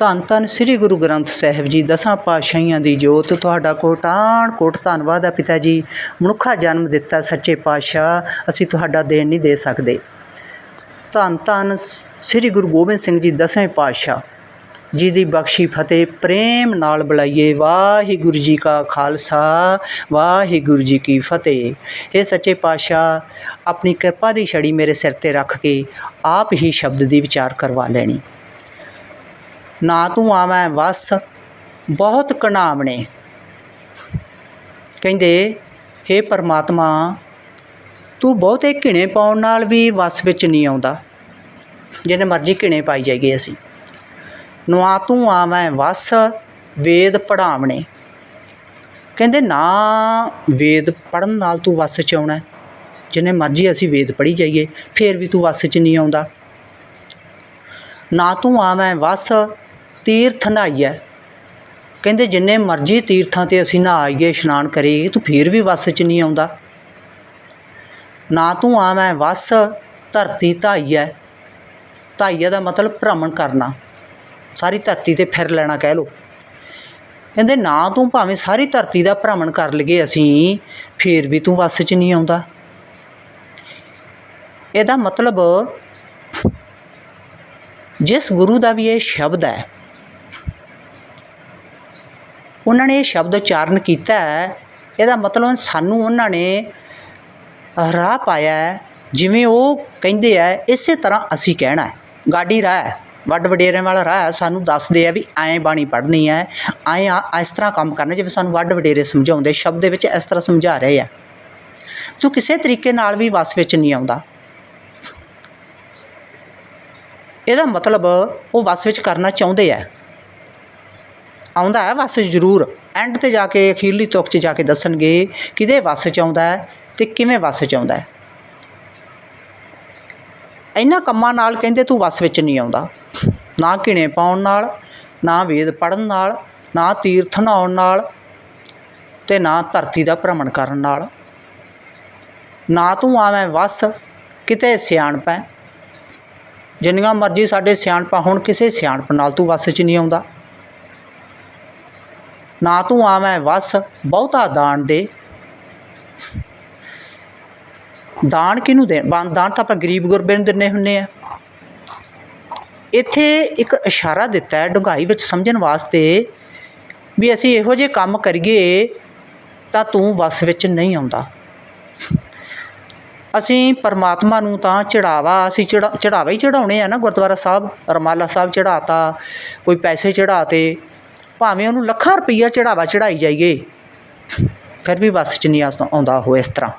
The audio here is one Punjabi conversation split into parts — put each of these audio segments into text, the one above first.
ਧੰਨ ਧੰਨ ਸ੍ਰੀ ਗੁਰੂ ਗ੍ਰੰਥ ਸਾਹਿਬ ਜੀ, ਦਸਾਂ ਪਾਤਸ਼ਾਹੀਆਂ ਦੀ ਜੋਤ, ਤੁਹਾਡਾ ਕੋਟਾਨ ਕੋਟ ਧੰਨਵਾਦ ਹੈ ਪਿਤਾ ਜੀ। ਮਨੁੱਖਾ ਜਨਮ ਦਿੱਤਾ ਸੱਚੇ ਪਾਤਸ਼ਾਹ, ਅਸੀਂ ਤੁਹਾਡਾ ਦੇਣ ਨਹੀਂ ਦੇ ਸਕਦੇ। ਧੰਨ ਧੰਨ ਸ੍ਰੀ ਗੁਰੂ ਗੋਬਿੰਦ ਸਿੰਘ ਜੀ ਦਸਵੇਂ ਪਾਤਸ਼ਾਹ ਜੀ ਦੀ ਬਖਸ਼ੀ ਫਤਿਹ ਪ੍ਰੇਮ ਨਾਲ ਬੁਲਾਈਏ। ਵਾਹਿਗੁਰੂ ਜੀ ਕਾ ਖਾਲਸਾ, ਵਾਹਿਗੁਰੂ ਜੀ ਕੀ ਫਤਿਹ। ਇਹ ਸੱਚੇ ਪਾਤਸ਼ਾਹ, ਆਪਣੀ ਕਿਰਪਾ ਦੀ ਛੜੀ ਮੇਰੇ ਸਿਰ ਤੇ ਰੱਖ ਕੇ ਆਪ ਹੀ ਸ਼ਬਦ ਦੀ ਵਿਚਾਰ ਕਰਵਾ ਲੈਣੀ। ਨਾ ਤੂੰ ਆਵੈਂ ਵਸ, ਬਹੁਤ ਕਣਾਵਣੇ ਕਹਿੰਦੇ हे ਪਰਮਾਤਮਾ, ਤੂੰ ਬਹੁਤੇ ਘਿਣੇ ਪਾਉਣ ਨਾਲ ਵੀ ਵਸ ਵਿੱਚ ਨਹੀਂ ਆਉਂਦਾ। ਜਿੰਨੇ ਮਰਜ਼ੀ ਘਿਣੇ ਪਾਈ ਜਾਈਏ ਅਸੀਂ। ਨਾ ਤੂੰ ਆਵੈਂ ਵਸ, ਵੇਦ ਪੜਾਵਣੇ ਕਹਿੰਦੇ, ਨਾ ਵੇਦ ਪੜਨ ਨਾਲ ਤੂੰ ਵਸ ਚ ਆਉਣਾ ਜਿੰਨੇ ਮਰਜ਼ੀ ਅਸੀਂ ਵੇਦ ਪੜ੍ਹੀ ਜਾਈਏ, ਫੇਰ ਵੀ ਤੂੰ ਵਸ ਚ ਨਹੀਂ ਆਉਂਦਾ। ਨਾ ਤੂੰ ਆਵੈਂ ਵਸ ਤੀਰਥ ਨਹਾਈਐ ਕਹਿੰਦੇ ਜਿੰਨੇ ਮਰਜ਼ੀ ਤੀਰਥਾਂ ਤੇ ਅਸੀਂ ਨਹਾਈਏ ਇਸ਼ਨਾਨ ਕਰੀਏ, ਤੂੰ ਫੇਰ ਵੀ ਵਸ ਚ ਨਹੀਂ ਆਉਂਦਾ। ਨਾ ਤੂੰ ਆਵੈਂ ਵਸ, ਧਰਤੀ ਧਾਈਐ ਧਾਈਐ ਦਾ ਮਤਲਬ ਭ੍ਰਮਣ ਕਰਨਾ। ਸਾਰੀ ਧਰਤੀ ਤੇ ਫਿਰ ਲੈਣਾ ਕਹਿ ਲੋ ਕਹਿੰਦੇ ਨਾ ਤੂੰ ਭਾਵੇਂ ਸਾਰੀ ਧਰਤੀ ਦਾ ਭ੍ਰਮਣ ਕਰ ਲਈਏ ਅਸੀਂ, ਫੇਰ ਵੀ ਤੂੰ ਵਸ 'ਚ ਨਹੀਂ ਆਉਂਦਾ। ਇਹਦਾ ਮਤਲਬ ਜਿਸ ਗੁਰੂ ਦਾ ਵੀ ਇਹ ਸ਼ਬਦ ਹੈ ਉਹਨਾਂ ਨੇ ਇਹ ਸ਼ਬਦ ਉਚਾਰਨ ਕੀਤਾ ਹੈ। ਇਹਦਾ ਮਤਲਬ ਸਾਨੂੰ ਉਹਨਾਂ ਨੇ ਰਾਹ ਪਾਇਆ ਜਿਵੇਂ ਉਹ ਕਹਿੰਦੇ ਆ, ਇਸੇ ਤਰ੍ਹਾਂ ਅਸੀਂ ਕਹਿਣਾ ਹੈ। ਗਾਡੀ ਰਾਹ ਹੈ। ਵੱਡ ਵਡੇਰਿਆਂ ਵਾਲਾ ਰਾਹ ਹੈ। ਸਾਨੂੰ ਦੱਸਦੇ ਆ ਵੀ ਐਂ ਬਾਣੀ ਪੜ੍ਹਨੀ ਹੈ। ਐਂ ਆ, ਇਸ ਤਰ੍ਹਾਂ ਕੰਮ ਕਰਨਾ, ਜਿਵੇਂ ਸਾਨੂੰ ਵੱਡ ਵਡੇਰੇ ਸਮਝਾਉਂਦੇ, ਸ਼ਬਦ ਦੇ ਵਿੱਚ ਇਸ ਤਰ੍ਹਾਂ ਸਮਝਾ ਰਹੇ ਆ। ਤੂੰ ਕਿਸੇ ਤਰੀਕੇ ਨਾਲ ਵੀ ਵਸ ਵਿੱਚ ਨਹੀਂ ਆਉਂਦਾ। ਇਹਦਾ ਮਤਲਬ ਉਹ ਵਸ ਵਿੱਚ ਕਰਨਾ ਚਾਹੁੰਦੇ ਆ। ਆਉਂਦਾ ਹੈ, ਵਸ 'ਚ ਜ਼ਰੂਰ। ਐਂਡ ਤੇ ਜਾ ਕੇ ਅਖੀਰਲੀ ਤੁਕ 'ਚ ਜਾ ਕੇ ਦੱਸਣਗੇ ਕਿਹਦੇ ਵਸ 'ਚ ਆਉਂਦਾ ਹੈ ਤੇ ਕਿਵੇਂ ਵਸ 'ਚ ਆਉਂਦਾ ਹੈ। ਇਹਨਾਂ ਕੰਮਾਂ ਨਾਲ ਕਹਿੰਦੇ ਤੂੰ ਵਸ ਵਿੱਚ ਨਹੀਂ ਆਉਂਦਾ। ਨਾ ਘਿਣੇ ਪਾਉਣ ਨਾਲ, ਨਾ ਵੇਦ ਪੜਨ ਨਾਲ, ਨਾ ਤੀਰਥ ਨਹਾਉਣ ਨਾਲ ਤੇ ਨਾ ਧਰਤੀ ਦਾ ਭ੍ਰਮਣ ਕਰਨ ਨਾਲ। ਨਾ ਤੂੰ ਆਵੇਂ ਵਸ, ਕਿਤੇ ਸਿਆਣਪ ਹੈ। ਜਿੰਨੀਆਂ ਮਰਜ਼ੀ ਸਾਡੇ ਸਿਆਣਪਾਂ ਹੁਣ, ਕਿਸੇ ਸਿਆਣਪ ਨਾਲ ਤੂੰ ਵਸ 'ਚ ਨਹੀਂ ਆਉਂਦਾ। ਨਾ ਤੂੰ ਆਵੇਂ ਵਸ, ਬਹੁਤਾ ਦਾਨ ਦੇ। ਦਾਨ ਕਿਹਨੂੰ ਦੇ? ਬਾ- ਦਾਨ ਤਾਂ ਆਪਾਂ ਗਰੀਬ ਗੁਰਬੇ ਨੂੰ ਦਿੰਨੇ ਹੁੰਨੇ ਆ। ਇੱਥੇ ਇੱਕ ਇਸ਼ਾਰਾ ਦਿੱਤਾ ਹੈ ਡੁੰਗਾਈ ਵਿੱਚ ਸਮਝਣ ਵਾਸਤੇ ਵੀ ਅਸੀਂ ਇਹੋ ਜਿਹੇ ਕੰਮ ਕਰੀਏ ਤਾਂ ਤੂੰ ਵਸ ਵਿੱਚ ਨਹੀਂ ਆਉਂਦਾ। ਅਸੀਂ ਪਰਮਾਤਮਾ ਨੂੰ ਤਾਂ ਚੜਾਵਾ, ਅਸੀਂ ਚੜਾ, ਚੜਾਵਾ ਹੀ ਚੜਾਉਣੇ ਆ ਨਾ ਗੁਰਦੁਆਰਾ ਸਾਹਿਬ, ਰਮਾਲਾ ਸਾਹਿਬ ਚੜਾਤਾ ਕੋਈ ਪੈਸੇ ਚੜਾਤੇ ਭਾਵੇਂ ਉਹਨੂੰ ਲੱਖਾਂ ਰੁਪਈਆ ਚੜਾਵਾ ਚੜਾਈ ਜਾਈਏ, ਫਿਰ ਵੀ ਵਸ 'ਚ ਨਹੀਂ ਆਸ- ਆਉਂਦਾ ਉਹ ਇਸ ਤਰ੍ਹਾਂ।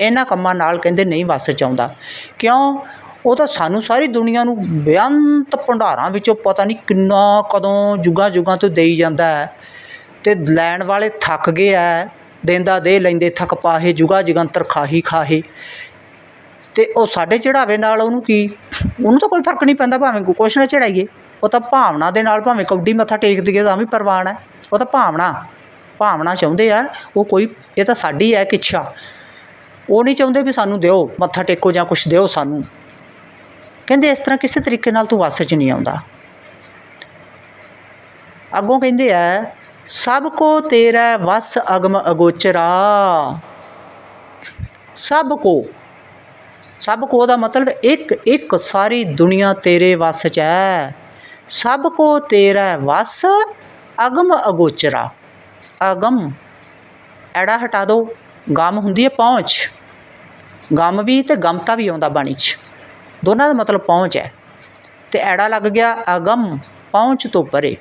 ਇਹਨਾਂ ਕੰਮਾਂ ਨਾਲ ਕਹਿੰਦੇ ਨਹੀਂ ਵਸ 'ਚ ਆਉਂਦਾ। ਕਿਉਂ? ਉਹ ਤਾਂ ਸਾਨੂੰ ਸਾਰੀ ਦੁਨੀਆ ਨੂੰ ਬੇਅੰਤ ਭੰਡਾਰਾਂ ਵਿੱਚੋਂ ਪਤਾ ਨਹੀਂ ਕਿੰਨਾ ਕਦੋਂ ਜੁਗਾਂ ਜੁਗਾਂ ਤੋਂ ਦੇਈ ਜਾਂਦਾ ਹੈ। ਤੇ ਲੈਣ ਵਾਲੇ ਥੱਕ ਗਏ ਐ ਦੇਂਦਾ ਦੇ ਲੈਂਦੇ ਥੱਕ ਪਾਹੇ, ਜੁਗਾ ਜਗੰਤਰ ਖਾਹੀ ਖਾਹੇ। ਤੇ ਉਹ ਸਾਡੇ ਚੜਾਵੇ ਨਾਲ ਉਹਨੂੰ ਕੀ? ਉਹਨੂੰ ਤਾਂ ਕੋਈ ਫ਼ਰਕ ਨਹੀਂ ਪੈਂਦਾ, ਭਾਵੇਂ ਕੁਛ ਨਾ ਚੜਾਈਏ। ਉਹ ਤਾਂ ਭਾਵਨਾ ਦੇ ਨਾਲ ਭਾਵੇਂ ਕੌਡੀ ਮੱਥਾ ਟੇਕ ਦਈਏ ਤਾਂ ਵੀ ਪ੍ਰਵਾਨ ਹੈ। ਉਹ ਤਾਂ ਭਾਵਨਾ ਭਾਵਨਾ ਚਾਹੁੰਦੇ ਆ, ਉਹ ਕੋਈ, ਇਹ ਤਾਂ ਸਾਡੀ ਹੈ ਕਿ ਇੱਛਾ। ਉਹ ਨਹੀਂ ਚਾਹੁੰਦੇ ਵੀ ਸਾਨੂੰ ਦਿਓ, ਮੱਥਾ ਟੇਕੋ ਜਾਂ ਕੁਛ ਦਿਓ ਸਾਨੂੰ। ਕਹਿੰਦੇ ਇਸ ਤਰ੍ਹਾਂ ਕਿਸੇ ਤਰੀਕੇ ਨਾਲ ਤੂੰ ਵਸ 'ਚ ਨਹੀਂ ਆਉਂਦਾ। ਅੱਗੋਂ ਕਹਿੰਦੇ ਆ, ਸਭ ਕੋ ਤੇਰਾ ਵਸ ਅਗਮ ਅਗੋਚਰਾ। ਸਭ ਕੋ ਸਭ ਕੋ ਦਾ ਮਤਲਬ ਇੱਕ ਇੱਕ ਸਾਰੀ ਦੁਨੀਆ ਤੇਰੇ ਵਸ 'ਚ ਹੈ। ਸਭ ਕੋ ਤੇਰਾ ਵਸ, ਅਗਮ ਅਗੋਚਰਾ। ਅਗਮ, ਐੜਾ ਹਟਾ ਦੋ, ਗਮ ਹੁੰਦੀ ਹੈ ਪਹੁੰਚ। ਗਮ ਵੀ ਤੇ ਗਮਤਾ ਵੀ ਆਉਂਦਾ ਬਾਣੀ 'ਚ। ਦੋਨਾਂ ਦਾ ਮਤਲਬ ਪਹੁੰਚ ਹੈ। ਤੇ ਐੜਾ ਲੱਗ ਗਿਆ, ਅਗਮ, ਪਹੁੰਚ ਤੋਂ ਪਰੇ।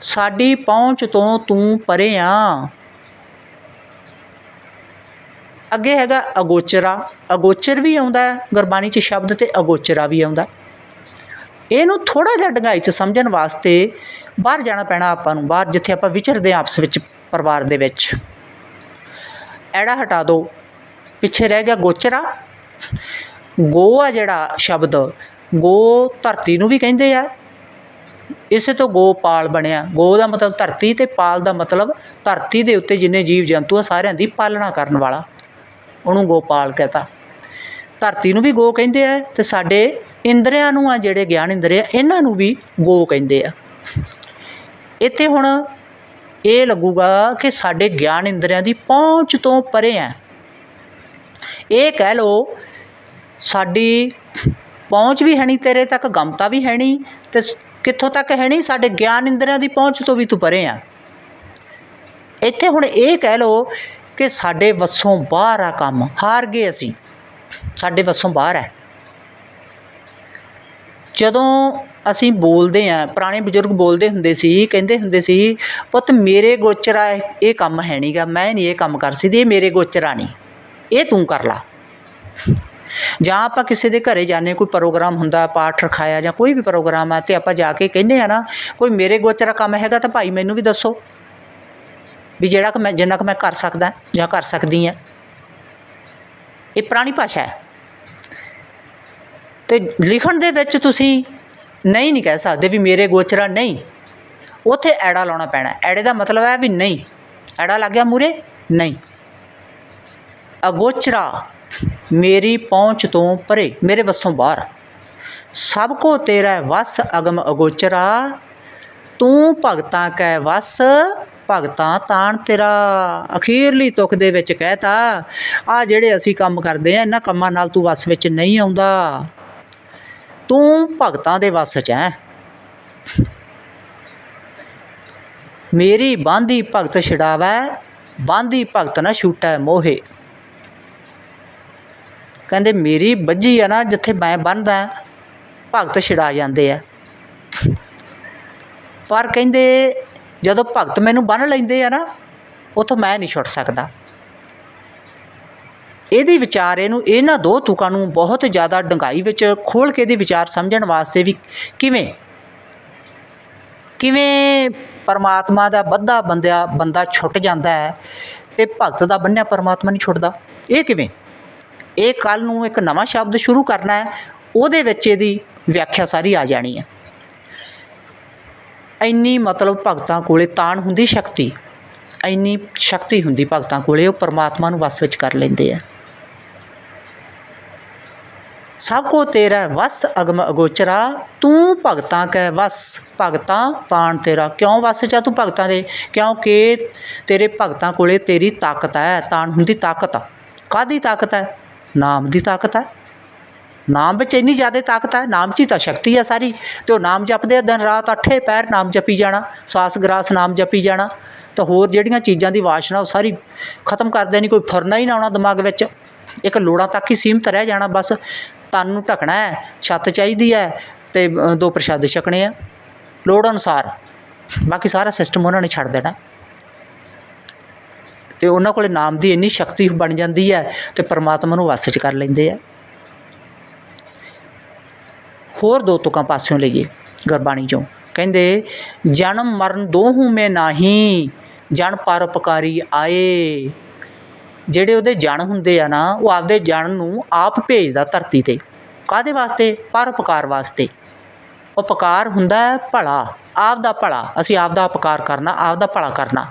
ਸਾਡੀ ਪਹੁੰਚ ਤੋਂ ਤੂੰ ਪਰੇ ਆ ਅੱਗੇ ਹੈਗਾ ਅਗੋਚਰਾ। ਅਗੋਚਰ ਵੀ ਆਉਂਦਾ, ਗੁਰਬਾਣੀ 'ਚ ਸ਼ਬਦ ਤੇ ਅਗੋਚਰਾ ਵੀ ਆਉਂਦਾ। ਇਹਨੂੰ ਥੋੜਾ ਜਿਹਾ ਡੰਗਾਈ 'ਚ ਸਮਝਣ ਵਾਸਤੇ ਬਾਹਰ ਜਾਣਾ ਪੈਣਾ ਆਪਾਂ ਨੂੰ, ਬਾਹਰ ਜਿੱਥੇ ਆਪਾਂ ਵਿਚਰਦੇ ਹਾਂ ਆਪਸ ਵਿੱਚ ਪਰਿਵਾਰ ਦੇ ਵਿੱਚ। ਐੜਾ ਹਟਾ ਦਿਓ ਪਿੱਛੇ ਰਹਿ ਗਿਆ ਗੋਚਰਾ। ਗੋ ਆ ਜਿਹੜਾ ਸ਼ਬਦ, ਗੋ ਧਰਤੀ ਨੂੰ ਵੀ ਕਹਿੰਦੇ ਆ। ਇਸੇ ਤੋਂ ਗੋਪਾਲ ਬਣਿਆ। ਗੋ ਦਾ ਮਤਲਬ ਧਰਤੀ ਤੇ ਪਾਲ ਦਾ ਮਤਲਬ ਧਰਤੀ ਦੇ ਉੱਤੇ ਜਿੰਨੇ ਜੀਵ ਜੰਤੂ ਆ, ਸਾਰਿਆਂ ਦੀ ਪਾਲਣਾ ਕਰਨ ਵਾਲਾ। ਉਹਨੂੰ ਗੋਪਾਲ ਕਹਤਾ। ਧਰਤੀ ਨੂੰ ਵੀ ਗੋ ਕਹਿੰਦੇ ਆ ਤੇ ਸਾਡੇ ਇੰਦਰੀਆਂ ਨੂੰ ਆ ਜਿਹੜੇ ਗਿਆਨ ਇੰਦਰੀ ਆ, ਇਹਨਾਂ ਨੂੰ ਵੀ ਗੋ ਕਹਿੰਦੇ ਆ। ਇੱਥੇ ਹੁਣ ਇਹ ਲੱਗੂਗਾ ਕਿ ਸਾਡੇ ਗਿਆਨ ਇੰਦਰੀਆਂ ਦੀ ਪਹੁੰਚ ਤੋਂ ਪਰੇ ਹੈ ਇਹ ਕਹਿ ਲਓ, ਸਾਡੀ ਪਹੁੰਚ ਵੀ ਹੈ ਨਹੀਂ, ਤੇਰੇ ਤੱਕ ਗਮਤਾ ਵੀ ਹੈ ਨਹੀਂ ਤੇ ਕਿੱਥੋਂ ਤੱਕ ਹੈ ਨਹੀਂ, ਸਾਡੇ ਗਿਆਨ ਇੰਦਰੀਆਂ ਦੀ ਪਹੁੰਚ ਤੋਂ ਵੀ ਤੂੰ ਪਰੇ ਆ। ਇੱਥੇ ਹੁਣ ਇਹ ਕਹਿ ਲਓ ਕਿ ਸਾਡੇ ਵੱਸੋਂ ਬਾਹਰ ਆ ਕੰਮ, ਹਾਰ ਗਏ ਅਸੀਂ। ਸਾਡੇ ਵੱਸੋਂ ਬਾਹਰ ਹੈ। ਜਦੋਂ ਅਸੀਂ ਬੋਲਦੇ ਹਾਂ, ਪੁਰਾਣੇ ਬਜ਼ੁਰਗ ਬੋਲਦੇ ਹੁੰਦੇ ਸੀ, ਕਹਿੰਦੇ ਹੁੰਦੇ ਸੀ, ਪੁੱਤ, ਮੇਰੇ ਗੋਚਰਾ ਇਹ ਕੰਮ ਹੈ ਨਹੀਂਗਾ ਮੈਂ ਨਹੀਂ ਇਹ ਕੰਮ ਕਰ ਸਕਦੀ, ਇਹ ਮੇਰੇ ਗੋਚਰਾ ਨਹੀਂ ਇਹ ਤੂੰ ਕਰ ਲਾ। ਜਾਂ ਆਪਾਂ ਕਿਸੇ ਦੇ ਘਰੇ ਜਾਂਦੇ ਕੋਈ ਪ੍ਰੋਗਰਾਮ ਹੁੰਦਾ, ਪਾਠ ਰਖਾਇਆ ਜਾਂ ਕੋਈ ਵੀ ਪ੍ਰੋਗਰਾਮ ਆ, ਤੇ ਆਪਾਂ ਜਾ ਕੇ ਕਹਿੰਦੇ ਆ ਨਾ, ਕੋਈ ਮੇਰੇ ਗੋਚਰਾ ਕੰਮ ਹੈਗਾ ਤਾਂ ਭਾਈ ਮੈਨੂੰ ਵੀ ਦੱਸੋ, ਵੀ ਜਿਹੜਾ ਕਿ ਮੈਂ, ਜਿੰਨਾ ਕਿ ਮੈਂ ਕਰ ਸਕਦਾ ਜਾਂ ਕਰ ਸਕਦੀ ਆ ਇਹ ਪੁਰਾਣੀ ਭਾਸ਼ਾ ਹੈ। ਤੇ ਲਿਖਣ ਦੇ ਵਿੱਚ ਤੁਸੀਂ ਨਹੀਂ ਨਹੀਂ ਕਹਿ ਸਕਦੇ ਵੀ ਮੇਰੇ ਗੋਚਰਾ ਨਹੀਂ। ਉਥੇ ਐੜਾ ਲਾਉਣਾ ਪੈਣਾ ਐੜੇ ਦਾ ਮਤਲਬ ਹੈ ਵੀ ਨਹੀਂ। ਐੜਾ ਲੱਗ ਗਿਆ ਮੂਰੇ ਨਹੀਂ। ਅਗੋਚਰਾ ਮੇਰੀ ਪਹੁੰਚ ਤੋਂ ਪਰੇ, ਮੇਰੇ ਵੱਸੋਂ ਬਾਹਰ। ਸਭ ਕੋ ਤੇਰਾ ਵਸ ਅਗਮ ਅਗੋਚਰਾ, ਤੂੰ ਭਗਤਾਂ ਕੈ ਵਸ ਭਗਤਾਂ, ਤਾਣ ਤੇਰਾ ਅਖੀਰਲੀ ਤੁਕ ਦੇ ਵਿੱਚ ਕਹਿਤਾ, ਆ ਜਿਹੜੇ ਅਸੀਂ ਕੰਮ ਕਰਦੇ ਆ, ਇਹਨਾਂ ਕੰਮਾਂ ਨਾਲ ਤੂੰ ਵਸ ਵਿੱਚ ਨਹੀਂ ਆਉਂਦਾ। ਤੂੰ ਭਗਤਾਂ ਦੇ ਵਸ 'ਚ ਹੈ। ਮੇਰੀ ਬਾਂਧੀ ਭਗਤ ਛਡਾਵੈ ਬਾਂਧੀ ਭਗਤ ਨਾ ਛੂਟੈ ਮੋਹੇ। ਕਹਿੰਦੇ, ਮੇਰੀ ਬੱਜੀ ਆ ਨਾ, ਜਿੱਥੇ ਮੈਂ ਬੰਨਦਾ, ਭਗਤ ਛਡਾ ਜਾਂਦੇ ਆ। ਪਰ ਕਹਿੰਦੇ ਜਦੋਂ ਭਗਤ ਮੈਨੂੰ ਬੰਨ ਲੈਂਦੇ ਆ ਨਾ, ਉਥੋਂ ਮੈਂ ਨਹੀਂ ਛੁੱਟ ਸਕਦਾ। ਇਹਦੀ ਵਿਚਾਰ ਇਹਨੂੰ, ਇਹਨਾਂ ਦੋ ਤੁਕਾਂ ਨੂੰ ਬਹੁਤ ਜ਼ਿਆਦਾ ਡੰਗਾਈ ਵਿੱਚ ਖੋਲ ਕੇ ਇਹਦੀ ਵਿਚਾਰ ਸਮਝਣ ਵਾਸਤੇ ਵੀ ਕਿਵੇਂ? ਕਿਵੇਂ ਪਰਮਾਤਮਾ ਦਾ ਬੱਧਾ ਬੰਦਿਆ, ਬੰਦਾ ਛੁੱਟ ਜਾਂਦਾ ਹੈ ਤੇ ਭਗਤ ਦਾ ਬੰਨਿਆ ਪਰਮਾਤਮਾ ਨਹੀਂ ਛੁੱਟਦਾ? ਇਹ ਕਿਵੇਂ? ਇਹ ਕੱਲ ਨੂੰ ਇੱਕ ਨਵਾਂ ਸ਼ਬਦ ਸ਼ੁਰੂ ਕਰਨਾ ਹੈ, ਉਹਦੇ ਵਿੱਚ ਇਹਦੀ ਵਿਆਖਿਆ ਸਾਰੀ ਆ ਜਾਣੀ ਹੈ। ਇੰਨੀ ਮਤਲਬ ਭਗਤਾਂ ਕੋਲ ਤਾਣ ਹੁੰਦੀ ਸ਼ਕਤੀ, ਇੰਨੀ ਸ਼ਕਤੀ ਹੁੰਦੀ ਭਗਤਾਂ ਕੋਲ, ਉਹ ਪਰਮਾਤਮਾ ਨੂੰ ਵਸ ਵਿੱਚ ਕਰ ਲੈਂਦੇ ਆ। ਸਭ ਕੋ ਤੇਰਾ ਵਸ, ਅਗਮ ਅਗੋਚਰਾ, ਤੂੰ ਭਗਤਾਂ ਕੈ ਵਸ। ਭਗਤਾਂ ਤਾਣ ਤੇਰਾ, ਕਿਉਂ ਵਸ ਚ ਆ ਤੂੰ ਭਗਤਾਂ ਦੇ? ਕਿਉਂਕਿ ਤੇਰੇ ਭਗਤਾਂ ਕੋਲੇ ਤੇਰੀ ਤਾਕਤ ਹੈ, ਤਾਣ ਹੁੰਦੀ ਤਾਕਤ ਕਾਦੀ ਤਾਕਤ ਹੈ? ਨਾਮ ਦੀ ਤਾਕਤ ਹੈ। ਨਾਮ ਵਿੱਚ ਇੰਨੀ ਜ਼ਿਆਦਾ ਤਾਕਤ ਹੈ ਨਾਮ 'ਚ ਹੀ ਤਾਂ ਸ਼ਕਤੀ ਹੈ ਸਾਰੀ। ਤੇ ਉਹ ਨਾਮ ਜਪਦੇ ਆ, ਦਿਨ ਰਾਤ ਅੱਠੇ ਪੈਰ ਨਾਮ ਜਪੀ ਜਾਣਾ, ਸਾਸ ਗਰਾਸ ਨਾਮ ਜਪੀ ਜਾਣਾ। ਤਾਂ ਹੋਰ ਜਿਹੜੀਆਂ ਚੀਜ਼ਾਂ ਦੀ ਵਾਸ਼ਨਾ ਉਹ ਸਾਰੀ ਖਤਮ ਕਰ ਦੇਣੀ ਕੋਈ ਫੁਰਨਾ ਹੀ ਨਾ ਆਉਣਾ ਦਿਮਾਗ ਵਿੱਚ। ਇੱਕ ਲੋੜਾਂ ਤੱਕ ਹੀ ਸੀਮਤ ਰਹਿ ਜਾਣਾ ਬਸ। ਤਨ ਨੂੰ ਢਕਣਾ ਹੈ, ਛੱਤ ਚਾਹੀਦੀ ਹੈ ਤੇ ਦੋ ਪ੍ਰਸ਼ਾਦ ਛਕਣੇ ਆ। ਲੋੜ ਅਨੁਸਾਰ। ਬਾਕੀ ਸਾਰਾ ਸਿਸਟਮ ਉਹਨਾਂ ਨੇ ਛੱਡ ਦੇਣਾ। ਤੇ ਉਹਨਾਂ ਕੋਲੇ ਨਾਮ ਦੀ ਇੰਨੀ ਸ਼ਕਤੀ ਬਣ ਜਾਂਦੀ ਹੈ ਤੇ ਪਰਮਾਤਮਾ ਨੂੰ ਵਸ 'ਚ ਕਰ ਲੈਂਦੇ ਆ। ਹੋਰ ਦੋ ਤੁਕਾਂ ਪਾਸਿਓਂ ਲਈਏ ਗੁਰਬਾਣੀ ਚੋਂ। ਕਹਿੰਦੇ, ਜਨਮ ਮਰਨ ਦੋਹੂ ਮੈਂ ਨਾਹੀ, ਜਨ ਪਰਉਪਕਾਰੀ ਆਏ। ਜਿਹੜੇ ਉਹਦੇ ਜਨ ਹੁੰਦੇ ਆ ਨਾ, ਉਹ ਆਪਦੇ ਜਨ ਨੂੰ ਆਪ ਭੇਜਦਾ ਧਰਤੀ ਤੇ। ਕਾਦੇ ਵਾਸਤੇ? ਪਰਉਪਕਾਰ ਵਾਸਤੇ। ਉਪਕਾਰ ਹੁੰਦਾ ਹੈ ਭਲਾ, ਆਪ ਦਾ ਭਲਾ। ਅਸੀਂ ਆਪ ਦਾ ਉਪਕਾਰ ਕਰਨਾ, ਆਪ ਦਾ ਭਲਾ ਕਰਨਾ।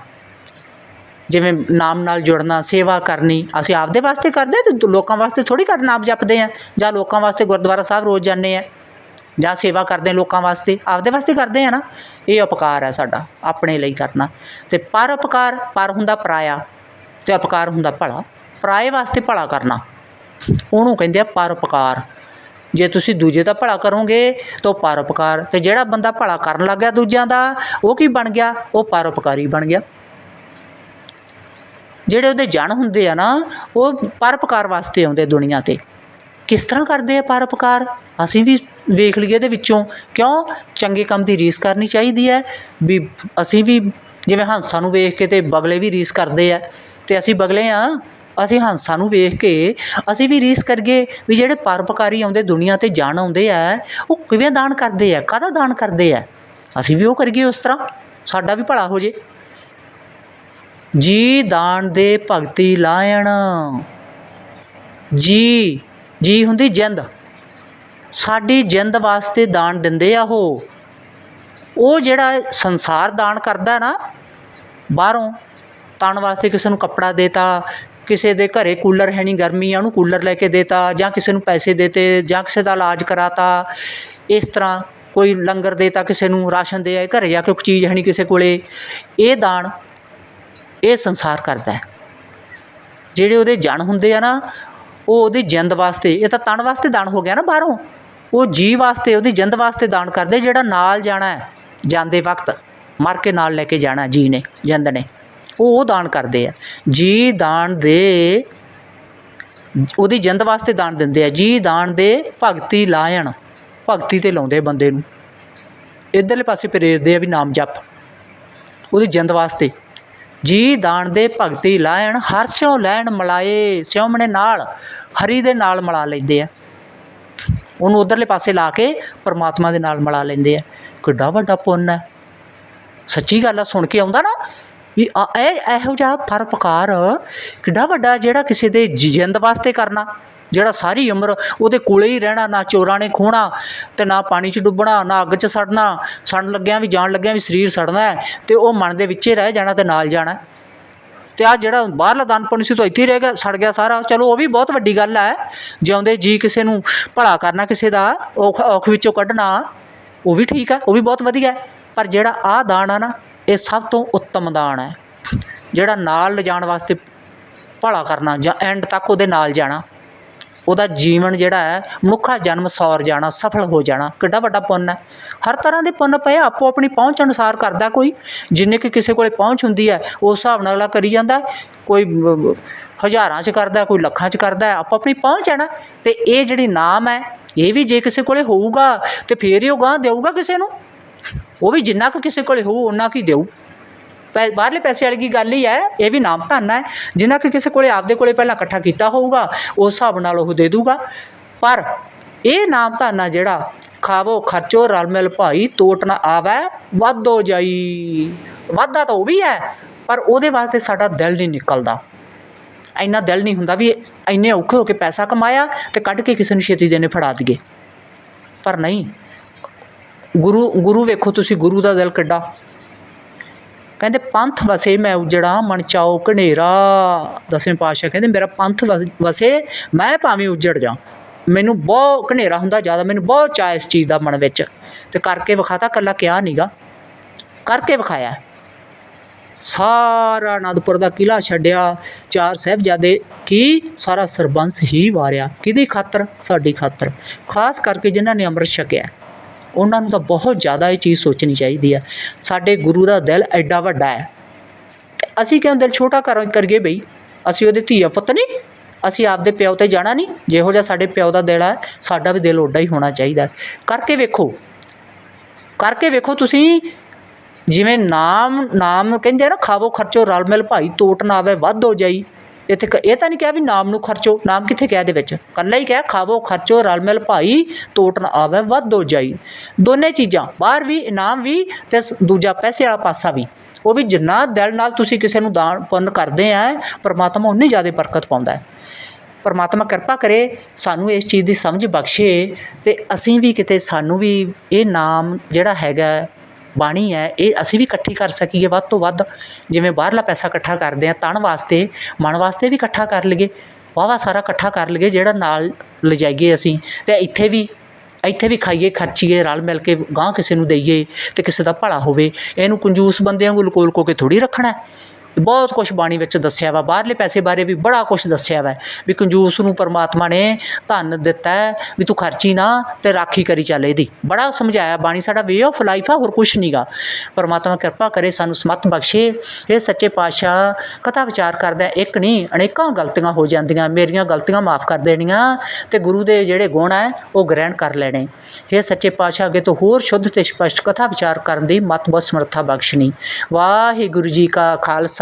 ਜਿਵੇਂ ਨਾਮ ਨਾਲ ਜੁੜਨਾ, ਸੇਵਾ ਕਰਨੀ, ਅਸੀਂ ਆਪਦੇ ਵਾਸਤੇ ਕਰਦੇ ਤੇ ਲੋਕਾਂ ਵਾਸਤੇ ਥੋੜੀ ਕਰਨਾ, ਆਪ ਜਪਦੇ ਆ। ਜਾਂ ਲੋਕਾਂ ਵਾਸਤੇ ਗੁਰਦੁਆਰਾ ਸਾਹਿਬ ਰੋਜ਼ ਜਾਂਦੇ ਆ। ਜਾਂ ਸੇਵਾ ਕਰਦੇ ਲੋਕਾਂ ਵਾਸਤੇ, ਆਪਦੇ ਵਾਸਤੇ ਕਰਦੇ ਆ ਨਾ, ਇਹ ਉਪਕਾਰ ਹੈ ਸਾਡਾ, ਆਪਣੇ ਲਈ ਕਰਨਾ। ਤੇ ਪਰ ਉਪਕਾਰ ਪਰ ਹੁੰਦਾ ਪਰਾਇਆ, ਤੇ ਉਪਕਾਰ ਹੁੰਦਾ ਭਲਾ। ਪਰਾਏ ਵਾਸਤੇ ਭਲਾ ਕਰਨਾ। ਉਹਨੂੰ ਕਹਿੰਦੇ ਆ ਪਰ ਉਪਕਾਰ ਜੇ ਤੁਸੀਂ ਦੂਜੇ ਦਾ ਭਲਾ ਕਰੋਗੇ, ਤਾਂ ਉਹ ਪਰਉਪਕਾਰ ਤੇ ਜਿਹੜਾ ਬੰਦਾ ਭਲਾ ਕਰਨ ਲੱਗ ਗਿਆ ਦੂਜਿਆਂ ਦਾ, ਉਹ ਕੀ ਬਣ ਗਿਆ? ਉਹ ਪਰਉਪਕਾਰੀ ਬਣ ਗਿਆ। ਜਿਹੜੇ ਉਹਦੇ ਜਨ ਹੁੰਦੇ ਆ ਨਾ, ਉਹ ਪਰਉਪਕਾਰ ਵਾਸਤੇ ਆਉਂਦੇ ਦੁਨੀਆ ਤੇ। ਕਿਸ ਤਰ੍ਹਾਂ ਕਰਦੇ ਆ ਪਰਉਪਕਾਰ ਅਸੀਂ ਵੀ ਵੇਖ ਲਈਏ ਇਹਦੇ ਵਿੱਚੋਂ, ਕਿਉਂ? ਚੰਗੇ ਕੰਮ ਦੀ ਰੀਸ ਕਰਨੀ ਚਾਹੀਦੀ ਹੈ। ਵੀ ਅਸੀਂ ਵੀ ਜਿਵੇਂ ਹੰਸਾਂ ਨੂੰ ਵੇਖ ਕੇ ਤੇ ਬਗਲੇ ਵੀ ਰੀਸ ਕਰਦੇ ਆ, ਤੇ ਅਸੀਂ ਬਗਲੇ ਆ, ਅਸੀਂ ਹੰਸਾਂ ਨੂੰ ਵੇਖ ਕੇ ਅਸੀਂ ਵੀ ਰੀਸ ਕਰੀਏ ਵੀ ਜਿਹੜੇ ਪਰਪਕਾਰੀ ਆਉਂਦੇ, ਦੁਨੀਆ ਤੇ ਜਾਣ ਆਉਂਦੇ ਆ, ਉਹ ਕਿਵੇਂ ਦਾਨ ਕਰਦੇ ਆ, ਕਾਹਦਾ ਦਾਨ ਕਰਦੇ ਆ? ਅਸੀਂ ਵੀ ਉਹ ਕਰੀਏ ਉਸ ਤਰ੍ਹਾਂ, ਸਾਡਾ ਵੀ ਭਲਾ ਹੋ ਜੇ। ਜੀ ਦਾਨ ਦੇ ਭਗਤੀ ਲਾਇਣ। ਜੀ ਜੀ ਹੁੰਦੀ ਜਿੰਦ। ਸਾਡੀ ਜਿੰਦ ਵਾਸਤੇ ਦਾਨ ਦਿੰਦੇ ਆ ਉਹ। ਉਹ ਜਿਹੜਾ ਸੰਸਾਰ ਦਾਨ ਕਰਦਾ ਨਾ, ਬਾਹਰੋਂ ਤਣ ਵਾਸਤੇ ਕਿਸੇ ਨੂੰ ਕੱਪੜਾ ਦੇਤਾ, ਕਿਸੇ ਦੇ ਘਰੇ ਕੂਲਰ ਹੈ ਨਹੀਂ ਗਰਮੀ ਆ ਉਹਨੂੰ ਕੂਲਰ ਲੈ ਕੇ ਦੇਤਾ, ਜਾਂ ਕਿਸੇ ਨੂੰ ਪੈਸੇ ਦੇਤੇ, ਜਾਂ ਕਿਸੇ ਦਾ ਇਲਾਜ ਕਰਾਤਾ, ਇਸ ਤਰ੍ਹਾਂ ਕੋਈ ਲੰਗਰ ਦੇਤਾ, ਕਿਸੇ ਨੂੰ ਰਾਸ਼ਨ ਦੇ ਆਏ, ਘਰੇ ਜਾ ਕੇ ਕੋਈ ਚੀਜ਼ ਹੈ ਨਹੀਂ ਕਿਸੇ ਕੋਲੇ, ਇਹ ਦਾਨ ਇਹ ਸੰਸਾਰ ਕਰਦਾ ਹੈ। ਜਿਹੜੇ ਉਹਦੇ ਜਨ ਹੁੰਦੇ ਆ ਨਾ, ਉਹ ਉਹਦੀ ਜਿੰਦ ਵਾਸਤੇ, ਇਹ ਤਾਂ ਤਣ ਵਾਸਤੇ ਦਾਨ ਹੋ ਗਿਆ ਨਾ ਬਾਹਰੋਂ। ਉਹ ਜੀ ਵਾਸਤੇ, ਉਹਦੀ ਜਿੰਦ ਵਾਸਤੇ ਦਾਨ ਕਰਦੇ, ਜਿਹੜਾ ਨਾਲ ਜਾਣਾ ਹੈ, ਜਾਂਦੇ ਵਕਤ, ਮਰ ਕੇ ਨਾਲ ਲੈ ਕੇ ਜਾਣਾ ਜੀ ਨੇ, ਜਿੰਦ ਨੇ। ਉਹ ਉਹ ਦਾਨ ਕਰਦੇ ਆ। ਜੀ ਦਾਨ ਦੇ, ਉਹਦੀ ਜਿੰਦ ਵਾਸਤੇ ਦਾਨ ਦਿੰਦੇ ਆ। ਜੀ ਦਾਨ ਦੇ ਭਗਤੀ ਲਾਇਣ, ਭਗਤੀ ਤੇ ਲਾਉਂਦੇ ਬੰਦੇ ਨੂੰ। ਇਧਰਲੇ ਪਾਸੇ ਪ੍ਰੇਰਦੇ ਆ ਵੀ ਨਾਮ ਜਪ, ਉਹਦੀ ਜਿੰਦ ਵਾਸਤੇ। ਜੀ ਦਾਨ ਦੇ ਭਗਤੀ ਲਾਇਣ, ਹਰ ਸਿਉ ਲੈਣ ਮਲਾਏ, ਸਿਉਮਣੇ ਨਾਲ, ਹਰੀ ਦੇ ਨਾਲ ਮਿਲਾ ਲੈਂਦੇ ਆ। ਉਹਨੂੰ ਉਧਰਲੇ ਪਾਸੇ ਲਾ ਕੇ ਪਰਮਾਤਮਾ ਦੇ ਨਾਲ ਮਿਲਾ ਲੈਂਦੇ ਆ। ਕਿੱਡਾ ਵੱਡਾ ਪੁੰਨ ਹੈ। ਸੱਚੀ ਗੱਲ ਆ, ਸੁਣ ਕੇ ਆਉਂਦਾ ਨਾ ਵੀ ਆ- ਇਹ ਇਹੋ ਜਿਹਾ ਪਰਪਕਾਰ ਕਿੱਡਾ ਵੱਡਾ ਜਿਹੜਾ ਕਿਸੇ ਦੇ ਜਿੰਦ ਵਾਸਤੇ ਕਰਨਾ। ਜਿਹੜਾ ਸਾਰੀ ਉਮਰ ਉਹਦੇ ਕੋਲੇ ਹੀ ਰਹਿਣਾ, ਨਾ ਚੋਰਾਂ ਨੇ ਖੋਣਾ ਤੇ ਨਾ ਪਾਣੀ 'ਚ ਡੁੱਬਣਾ, ਨਾ ਅੱਗ 'ਚ ਸੜਨਾ, ਸੜਨ ਲੱਗਿਆਂ ਵੀ, ਜਾਣ ਲੱਗਿਆਂ ਵੀ ਸਰੀਰ ਸੜਨਾ ਹੈ ਤੇ ਉਹ ਮਨ ਦੇ ਵਿੱਚੇ ਰਹਿ ਜਾਣਾ ਤੇ ਨਾਲ ਜਾਣਾ। ਤੇ ਆ ਜਿਹੜਾ ਬਾਹਰਲਾ ਦਾਨ ਪੁੰਨ ਸੀ ਤੋਂ ਇੱਥੇ ਰਹਿ ਗਿਆ, ਸੜ ਗਿਆ ਸਾਰਾ। ਚਲੋ, ਉਹ ਵੀ ਬਹੁਤ ਵੱਡੀ ਗੱਲ ਹੈ ਜਿਉਂਦੇ ਜੀ ਕਿਸੇ ਨੂੰ ਭਲਾ ਕਰਨਾ ਕਿਸੇ ਦਾ, ਔਖ ਔਖ ਵਿੱਚੋਂ ਕੱਢਣਾ, ਉਹ ਵੀ ਠੀਕ ਆ, ਉਹ ਵੀ ਬਹੁਤ ਵਧੀਆ। ਪਰ ਜਿਹੜਾ ਆ ਦਾਨ ਆ ਨਾ, ਇਹ ਸਭ ਤੋਂ ਉੱਤਮ ਦਾਨ ਹੈ ਜਿਹੜਾ ਨਾਲ ਲਿਜਾਣ ਵਾਸਤੇ ਭਲਾ ਕਰਨਾ ਜਾਂ ਐਂਡ ਤੱਕ ਉਹਦੇ ਨਾਲ ਜਾਣਾ। ਉਹਦਾ ਜੀਵਨ ਜਿਹੜਾ ਹੈ, ਮਨੁੱਖਾ ਜਨਮ ਸੌਰ ਜਾਣਾ, ਸਫਲ ਹੋ ਜਾਣਾ, ਕਿੱਡਾ ਵੱਡਾ ਪੁੰਨ ਹੈ। ਹਰ ਤਰ੍ਹਾਂ ਦੇ ਪੁੰਨ ਪਏ ਆਪੋ ਆਪਣੀ ਪਹੁੰਚ ਅਨੁਸਾਰ ਕਰਦਾ ਕੋਈ। ਜਿੰਨੇ ਕਿ ਕਿਸੇ ਕੋਲੇ ਪਹੁੰਚ ਹੁੰਦੀ ਹੈ, ਉਸ ਹਿਸਾਬ ਨਾਲ ਅਗਲਾ ਕਰੀ ਜਾਂਦਾ ਕੋਈ ਹਜ਼ਾਰਾਂ 'ਚ ਕਰਦਾ ਕੋਈ ਲੱਖਾਂ 'ਚ ਕਰਦਾ ਆਪੋ ਆਪਣੀ ਪਹੁੰਚ ਹੈ ਨਾ। ਤੇ ਇਹ ਜਿਹੜੀ ਨਾਮ ਹੈ, ਇਹ ਵੀ ਜੇ ਕਿਸੇ ਕੋਲੇ ਹੋਊਗਾ, ਤੇ ਫੇਰ ਹੀ ਉਹ ਗਾਂ ਦੇਊਗਾ ਕਿਸੇ ਨੂੰ। ਉਹ ਵੀ ਜਿੰਨਾ ਕੁ ਕਿਸੇ ਕੋਲੇ ਹੋਊ ਉਹਨਾਂ ਕੀ ਦੇਊ। ਬਾਹਰਲੇ ਪੈਸੇ ਵਾਲੀ ਕੀ ਗੱਲ ਹੀ ਹੈ, ਇਹ ਵੀ ਨਾਮ ਧੰਨਾ ਹੈ। ਜਿੰਨਾ ਕਿ ਕਿਸੇ ਕੋਲੇ ਆਪਦੇ ਕੋਲੇ ਪਹਿਲਾਂ ਇਕੱਠਾ ਕੀਤਾ ਹੋਊਗਾ, ਉਸ ਹਿਸਾਬ ਨਾਲ ਉਹ ਦੇ ਦੂਗਾ। ਪਰ ਇਹ ਨਾਮ ਧਾਨਾ ਜਿਹੜਾ, ਖਾਵੋ, ਖਰਚੋ ਰਲ ਮਿਲ ਭਾਈ, ਤੋਟ ਨਾ ਆਵੈ, ਵਾਧੋ ਜਾਈ। ਵਾਧਾ ਤਾਂ ਉਹ ਵੀ ਹੈ, ਪਰ ਉਹਦੇ ਵਾਸਤੇ ਸਾਡਾ ਦਿਲ ਨਹੀਂ ਨਿਕਲਦਾ। ਇੰਨਾ ਦਿਲ ਨਹੀਂ ਹੁੰਦਾ ਵੀ ਇੰਨੇ ਔਖੇ ਹੋ ਕੇ ਪੈਸਾ ਕਮਾਇਆ ਤੇ ਕੱਢ ਕੇ ਕਿਸੇ ਨੂੰ ਛੇਤੀ ਦੇਣੇ ਫੜਾ ਦਈਏ। ਪਰ ਨਹੀਂ। ਗੁਰੂ ਗੁਰੂ ਵੇਖੋ ਤੁਸੀਂ ਗੁਰੂ ਦਾ ਦਿਲ ਕਿੱਡਾ। ਕਹਿੰਦੇ ਪੰਥ ਵਸੇ ਮੈਂ ਉਜੜਾ, ਮਨ ਚਾਓ ਘਨੇਰਾ। ਦਸਵੇਂ ਪਾਤਸ਼ਾਹ ਕਹਿੰਦੇ ਮੇਰਾ ਪੰਥ ਵਸ- ਵਸੇ, ਮੈਂ ਭਾਵੇਂ ਉਜੜ ਜਾ ਮੈਨੂੰ ਬਹੁਤ ਘਨੇਰਾ ਹੁੰਦਾ ਜ਼ਿਆਦਾ, ਮੈਨੂੰ ਬਹੁਤ ਚਾਅ ਇਸ ਚੀਜ਼ ਦਾ ਮਨ ਵਿੱਚ। ਤੇ ਕਰਕੇ ਵਿਖਾਤਾ ਕੱਲਾ ਕਿਹਾ ਨਹੀਂਗਾ ਕਰਕੇ ਵਿਖਾਇਆ। ਸਾਰਾ ਅਨੰਦਪੁਰ ਦਾ ਕਿਲਾ ਛੱਡਿਆ। ਚਾਰ ਸਾਹਿਬਜ਼ਾਦੇ ਕੀ? ਸਾਰਾ ਸਰਬੰਸ ਹੀ ਵਾਰਿਆ। ਕਿਹਦੀ ਖਾਤਰ? ਸਾਡੀ ਖਾਤਰ। ਖਾਸ ਕਰਕੇ ਜਿਨ੍ਹਾਂ ਨੇ ਅੰਮ੍ਰਿਤ ਛਕਿਆ। ਉਹਨਾਂ ਨੂੰ ਤਾਂ ਬਹੁਤ ਜ਼ਿਆਦਾ ਇਹ ਚੀਜ਼ ਸੋਚਣੀ ਚਾਹੀਦੀ ਹੈ ਸਾਡੇ ਗੁਰੂ ਦਾ ਦਿਲ ਐਡਾ ਵੱਡਾ ਹੈ। ਅਸੀਂ ਕਿਉਂ ਦਿਲ ਛੋਟਾ ਕਰ, ਕਰੀਏ ਬਈ? ਅਸੀਂ ਉਹਦੇ ਧੀਆ ਪੁੱਤ ਨਹੀਂ। ਅਸੀਂ ਆਪਦੇ ਪਿਓ ਤੇ ਜਾਣਾ ਨਹੀਂ। ਜਿਹੋ ਜਿਹਾ ਸਾਡੇ ਪਿਓ ਦਾ ਦਿਲ ਹੈ ਸਾਡਾ ਵੀ ਦਿਲ ਓਡਾ ਹੀ ਹੋਣਾ ਚਾਹੀਦਾ। ਕਰਕੇ ਵੇਖੋ। ਕਰਕੇ ਵੇਖੋ ਤੁਸੀਂ, ਜਿਵੇਂ ਨਾਮ ਨਾਮ ਕਹਿੰਦੇ ਆ ਨਾ, ਖਾਵੋ ਖਰਚੋ ਰਲ ਮਿਲ ਭਾਈ, ਤੋਟ ਨਾ ਆਵੇ, ਵੱਧ ਹੋ ਜਾਈ। ਇੱਥੇ ਕ- ਇਹ ਤਾਂ ਨਹੀਂ ਕਿਹਾ ਵੀ ਨਾਮ ਨੂੰ ਖਰਚੋ, ਨਾਮ ਕਿੱਥੇ ਕਿਹਾ ਦੇ ਵਿੱਚ? ਕੱਲਾ ਹੀ ਕਿਹਾ, ਖਾਵੋ, ਖਰਚੋ, ਰਲ ਮਿਲ ਭਾਈ, ਤੋਟ ਨਾ ਆਵੇ, ਵੱਧ ਹੋ ਜਾਈ। ਦੋਨੇ ਚੀਜ਼ਾਂ, ਬਾਹਰ ਵੀ, ਇਨਾਮ ਵੀ ਤੇ ਸ- ਦੂਜਾ ਪੈਸੇ ਵਾਲਾ ਪਾਸਾ ਵੀ। ਉਹ ਵੀ ਜਿੰਨਾ ਦਿਲ ਨਾਲ ਤੁਸੀਂ ਕਿਸੇ ਨੂੰ ਦਾਨ ਪੁੰਨ ਕਰਦੇ ਆ, ਪਰਮਾਤਮਾ ਉਨੀ ਜ਼ਿਆਦਾ ਬਰਕਤ ਪਾਉਂਦਾ ਹੈ। ਪਰਮਾਤਮਾ ਕਿਰਪਾ ਕਰੇ, ਸਾਨੂੰ ਇਸ ਚੀਜ਼ ਦੀ ਸਮਝ ਬਖਸ਼ੇ ਤੇ ਅਸੀਂ ਵੀ ਕਿਤੇ ਸਾਨੂੰ ਵੀ ਇਹ ਨਾਮ ਜਿਹੜਾ ਹੈਗਾ ਬਾਣੀ ਹੈ, ਇਹ ਅਸੀਂ ਵੀ ਇਕੱਠੀ ਕਰ ਸਕੀਏ ਵੱਧ ਤੋਂ ਵੱਧ। ਜਿਵੇਂ ਬਾਹਰਲਾ ਪੈਸਾ ਇਕੱਠਾ ਕਰਦੇ ਹਾਂ ਤਣ ਵਾਸਤੇ, ਮਨ ਵਾਸਤੇ ਵੀ ਇਕੱਠਾ ਕਰ ਲਈਏ। ਵਾਹਵਾ ਸਾਰਾ ਇਕੱਠਾ ਕਰ ਲਈਏ, ਜਿਹੜਾ ਨਾਲ ਲਿਜਾਈਏ ਅਸੀਂ। ਅਤੇ ਇੱਥੇ ਵੀ ਇੱਥੇ ਵੀ ਖਾਈਏ, ਖਰਚੀਏ, ਰਲ ਮਿਲ ਕੇ ਗਾਂ ਕਿਸੇ ਨੂੰ ਦਈਏ ਅਤੇ ਕਿਸੇ ਦਾ ਭਲਾ ਹੋਵੇ। ਇਹਨੂੰ ਕੰਜੂਸ ਬੰਦਿਆਂ ਨੂੰ ਲਕੋਲ ਕੋ ਕੇ ਥੋੜ੍ਹੀ ਰੱਖਣਾ। ਬਹੁਤ ਕੁਝ ਬਾਣੀ ਵਿੱਚ ਦੱਸਿਆ ਵਾ, ਬਾਹਰਲੇ ਪੈਸੇ ਬਾਰੇ ਵੀ ਬੜਾ ਕੁਝ ਦੱਸਿਆ ਵਾ, ਵੀ ਕੰਜੂਸ ਨੂੰ ਪਰਮਾਤਮਾ ਨੇ ਧਨ ਦਿੱਤਾ ਵੀ ਤੂੰ ਖਰਚੀ ਨਾ ਤੇ ਰਾਖੀ ਕਰੀ ਚੱਲ ਇਹਦੀ। ਬੜਾ ਸਮਝਾਇਆ ਬਾਣੀ, ਸਾਡਾ ਵੇ ਆਫ ਲਾਈਫ ਆ, ਹੋਰ ਕੁਝ ਨਹੀਂਗਾ ਪਰਮਾਤਮਾ ਕਿਰਪਾ ਕਰੇ, ਸਾਨੂੰ ਸਮਤ ਬਖਸ਼ੇ। ਇਹ ਸੱਚੇ ਪਾਤਸ਼ਾਹ ਕਥਾ ਵਿਚਾਰ ਕਰਦਾ ਇੱਕ ਨਹੀਂ, ਅਨੇਕਾਂ ਗਲਤੀਆਂ ਹੋ ਜਾਂਦੀਆਂ, ਮੇਰੀਆਂ ਗਲਤੀਆਂ ਮਾਫ ਕਰ ਦੇਣੀਆਂ ਤੇ ਗੁਰੂ ਦੇ ਜਿਹੜੇ ਗੁਣ ਹੈ, ਉਹ ਗ੍ਰਹਿਣ ਕਰ ਲੈਣੇ। ਇਹ ਸੱਚੇ ਪਾਤਸ਼ਾਹ ਅੱਗੇ ਤੋਂ ਹੋਰ ਸ਼ੁੱਧ ਤੇ ਸਪਸ਼ਟ ਕਥਾ ਵਿਚਾਰ ਕਰਨ ਦੀ ਮਤ ਬਹੁਤ ਸਮਰੱਥਾ ਬਖਸ਼ਣੀ। ਵਾਹਿਗੁਰੂ ਜੀ ਕਾ ਖਾਲਸਾ